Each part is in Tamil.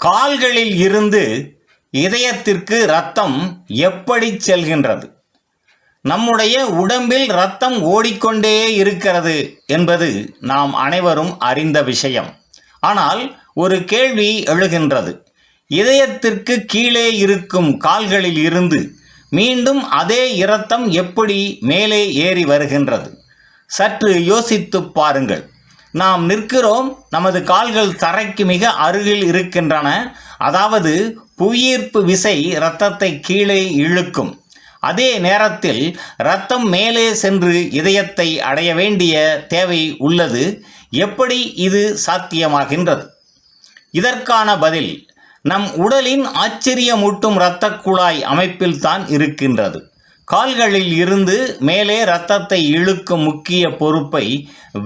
கால்களில் இருந்து இதயத்திற்கு ரத்தம் எப்படி செல்கின்றது? நம்முடைய உடம்பில் ரத்தம் ஓடிக்கொண்டே இருக்கிறது என்பது நாம் அனைவரும் அறிந்த விஷயம். ஆனால் ஒரு கேள்வி எழுகின்றது. இதயத்திற்கு கீழே இருக்கும் கால்களில் இருந்து மீண்டும் அதே இரத்தம் எப்படி மேலே ஏறி வருகின்றது? சற்று யோசித்துப் பாருங்கள். நாம் நிற்கிறோம் நமது கால்கள் தரைக்கு மிக அருகில் இருக்கின்றன. அதாவது புவியீர்ப்பு விசை இரத்தத்தை கீழே இழுக்கும். அதே நேரத்தில் இரத்தம் மேலே சென்று இதயத்தை அடைய வேண்டிய தேவை உள்ளது. எப்படி இது சாத்தியமாகின்றது? இதற்கான பதில் நம் உடலின் ஆச்சரியமூட்டும் இரத்த குழாய் அமைப்பில்தான் இருக்கின்றது. கால்களில் இருந்து மேலே இரத்தத்தை இழுக்கும் முக்கிய பொறுப்பை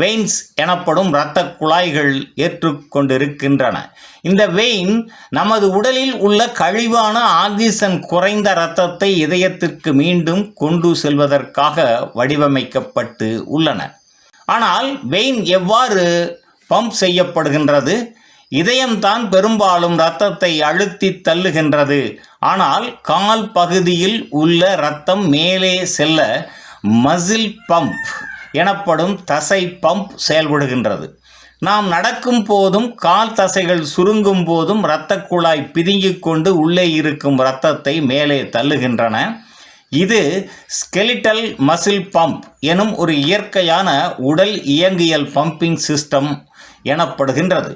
வெயின்ஸ் எனப்படும் இரத்த குழாய்கள் ஏற்றுக்கொண்டிருக்கின்றன. இந்த வெயின் நமது உடலில் உள்ள கழிவான ஆக்சிஜன் குறைந்த இரத்தத்தை இதயத்திற்கு மீண்டும் கொண்டு செல்வதற்காக வடிவமைக்கப்பட்டு உள்ளன. ஆனால் வெயின் எவ்வாறு பம்ப் செய்யப்படுகின்றது? இதயம்தான் பெரும்பாலும் இரத்தத்தை அழுத்தி தள்ளுகின்றது. ஆனால் கால் பகுதியில் உள்ள இரத்தம் மேலே செல்ல மசில் பம்ப் எனப்படும் தசை பம்ப் செயல்படுகின்றது. நாம் நடக்கும் போதும் கால் தசைகள் சுருங்கும் போதும் இரத்த குழாய் பிதுங்கிக் கொண்டு உள்ளே இருக்கும் இரத்தத்தை மேலே தள்ளுகின்றன. இது ஸ்கெலிட்டல் மசில் பம்ப் எனும் ஒரு இயற்கையான உடல் இயங்கியல் பம்பிங் சிஸ்டம் எனப்படுகின்றது.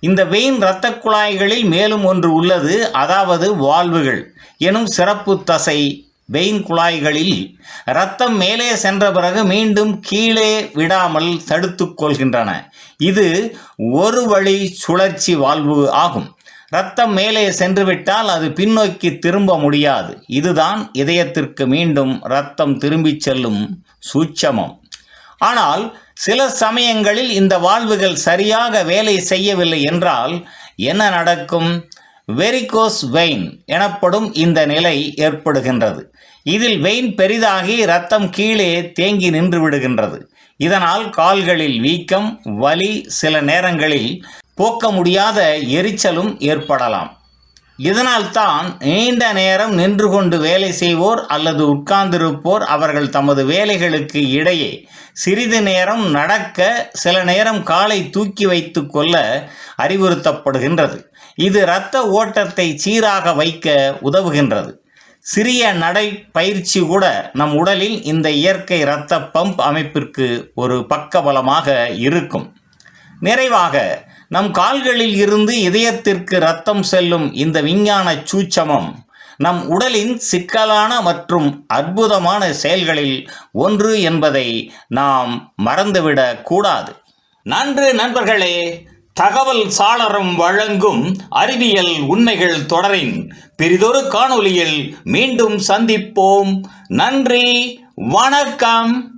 இந்த வெயின் இரத்த குழாய்களில் மேலும் ஒன்று உள்ளது அதாவது வால்வுகள். எனும் சிறப்பு தசை வெயின் குழாய்களில் இரத்தம் மேலே சென்ற பிறகு மீண்டும் கீழே விடாமல் தடுத்து கொள்கின்றன. இது ஒரு வழி சுழற்சி வால்வு ஆகும். இரத்தம் மேலே சென்றுவிட்டால் அது பின்னோக்கி திரும்ப முடியாது. இதுதான் இதயத்திற்கு மீண்டும் இரத்தம் திரும்பிச் செல்லும் சூட்சமம். ஆனால் சில சமயங்களில் இந்த வால்வுகள் சரியாக வேலை செய்யவில்லை என்றால் என்ன நடக்கும்? வெரிகோஸ் வெயின் எனப்படும் இந்த நிலை ஏற்படுகின்றது. இதில் வெயின் பெரிதாகி ரத்தம் கீழே தேங்கி நின்று விடுகின்றது. இதனால் கால்களில் வீக்கம் வலி சில நேரங்களில் போக்க முடியாத எரிச்சலும் ஏற்படலாம். இதனால்தான் நீண்ட நேரம் நின்று கொண்டு வேலை செய்வோர் அல்லது உட்கார்ந்திருப்போர் அவர்கள் தமது வேலைகளுக்கு இடையே சிறிது நேரம் நடக்க சில நேரம் காலை தூக்கி வைத்து கொள்ள அறிவுறுத்தப்படுகின்றது. இது இரத்த ஓட்டத்தை சீராக வைக்க உதவுகின்றது. சிறிய நடை பயிற்சி கூட நம் உடலில் இந்த இயற்கை இரத்த பம்ப் அமைப்பிற்கு ஒரு பக்கபலமாக இருக்கும். நிறைவாக நம் கால்களில் இருந்து இதயத்திற்கு ரத்தம் செல்லும் இந்த விஞ்ஞான சூட்சமம் நம் உடலின் சிக்கலான மற்றும் அற்புதமான செயல்களில் ஒன்று என்பதை நாம் மறந்துவிடக் கூடாது. நன்று நண்பர்களே தகவல் சாளரம் வழங்கும் அறிவியல் உண்மைகள் தொடரின் பெரிதொரு காணொளியில் மீண்டும் சந்திப்போம். நன்றி வணக்கம்.